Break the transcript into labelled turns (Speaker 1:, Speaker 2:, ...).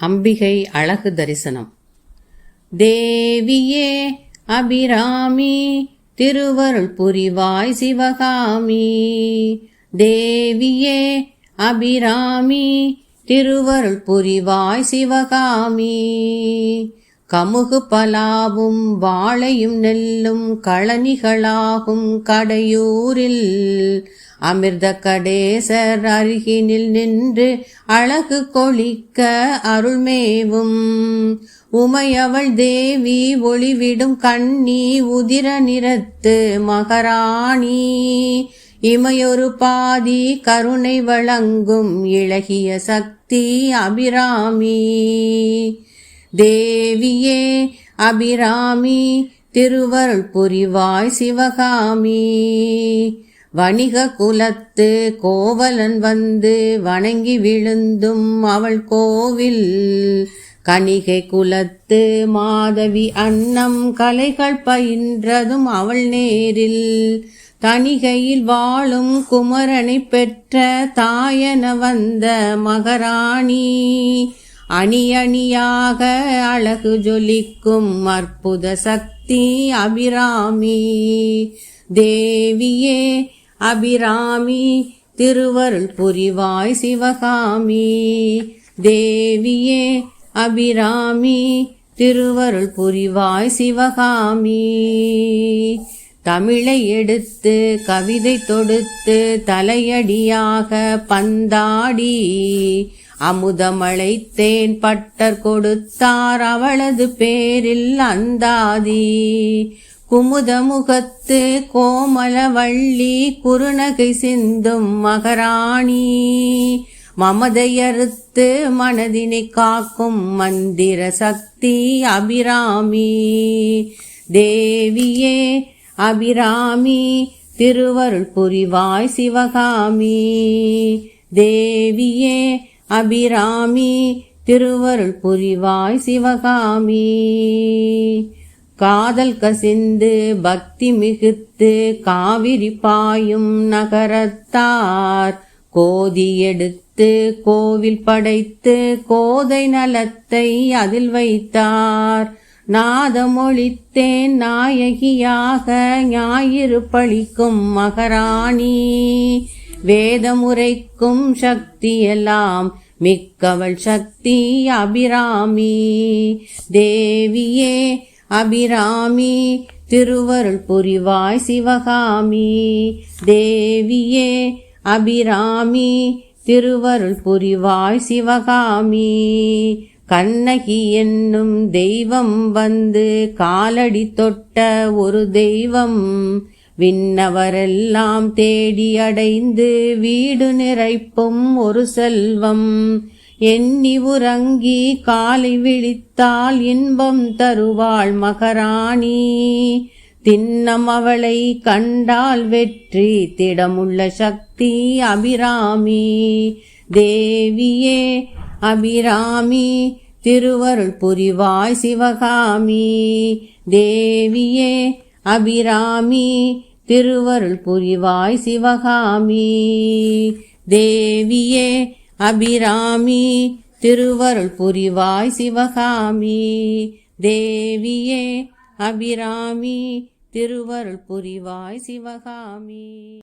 Speaker 1: அம்பிகை அழகு தரிசனம். தேவியே அபிராமி திருவருள் புரிவாய் சிவகாமி. தேவியே அபிராமி திருவருள் புரிவாய் சிவகாமி. கமுகு பலாவும் வாழையும் நெல்லும் களனிகளாகும் கடையூரில். அமிர்த கடேசர் அருகினில் நின்று அழகு கொளிக்க அருள்மேவும். உமையவள் தேவி ஒளிவிடும் கண்ணி உதிர நிறத்து மகராணி. இமையொரு பாதி கருணை வழங்கும் இழகிய சக்தி அபிராமி. தேவியே அபிராமி திருவருள் புரிவாய் சிவகாமி. வணிக குலத்து கோவலன் வந்து வணங்கி விழுந்தும் அவள் கோவில். கணிகை குலத்து மாதவி அன்னம் கலைகள் பயின்றதும் அவள் நேரில். தணிகையில் வாழும் குமரனை பெற்ற தாயன வந்த மகராணி. அணி அணியாக அழகு ஜொலிக்கும் அற்புத சக்தி அபிராமி. தேவியே அபிராமி திருவருள் புரிவாய் சிவகாமி. தேவியே அபிராமி திருவருள் புரிவாய் சிவகாமி. தமிழை எடுத்து கவிதை தொடுத்து தலையடியாக பந்தாடி. அமுதமழைத்தேன் பட்டர் கொடுத்தார் அவளது பேரில் அந்தாதி. குமுதமுகத்து கோமலவள்ளி குறுநகை சிந்தும் மகராணி. மமதையறுத்து மனதினை காக்கும் மந்திர சக்தி அபிராமி. தேவியே அபிராமி திருவருள் புரிவாய் சிவகாமி. தேவியே அபிராமி திருவருள் புரிவாய் சிவகாமி. காதல் கசிந்து பக்தி மிகுத்து காவிரி பாயும் நகரத்தார். கோதி எடுத்து கோவில் படைத்து கோதை நலத்தை அதில் வைத்தார். நாதமொழித்தேன் நாயகியாக ஞாயிறு பழிக்கும் மகராணி. வேதமுறைக்கும் சக்தியெல்லாம் மிக்கவள் சக்தி அபிராமி. தேவியே அபிராமி திருவருள் புரிவாய் சிவகாமி. தேவியே அபிராமி திருவருள் புரிவாய் சிவகாமி. கண்ணகி என்னும் தெய்வம் வந்து காலடி தொட்ட ஒரு தெய்வம். விண்ணவரெல்லாம் தேடி அடைந்து வீடு நிறைப்பும் ஒரு செல்வம். எண்ணி உறங்கி காலை விழித்தால் இன்பம் தருவாள் மகராணி. தின்னம் அவளை கண்டால் வெற்றி திடமுள்ள சக்தி அபிராமி. தேவியே அபிராமி திருவருள் புரிவாய் சிவகாமி. தேவியே அபிராமி திருவருள் புரிவாய் சிவகாமி. தேவியே அபிராமி திருவருள் புரிவாய் சிவகாமி. தேவியே அபிராமி திருவருள் புரிவாய் சிவகாமி.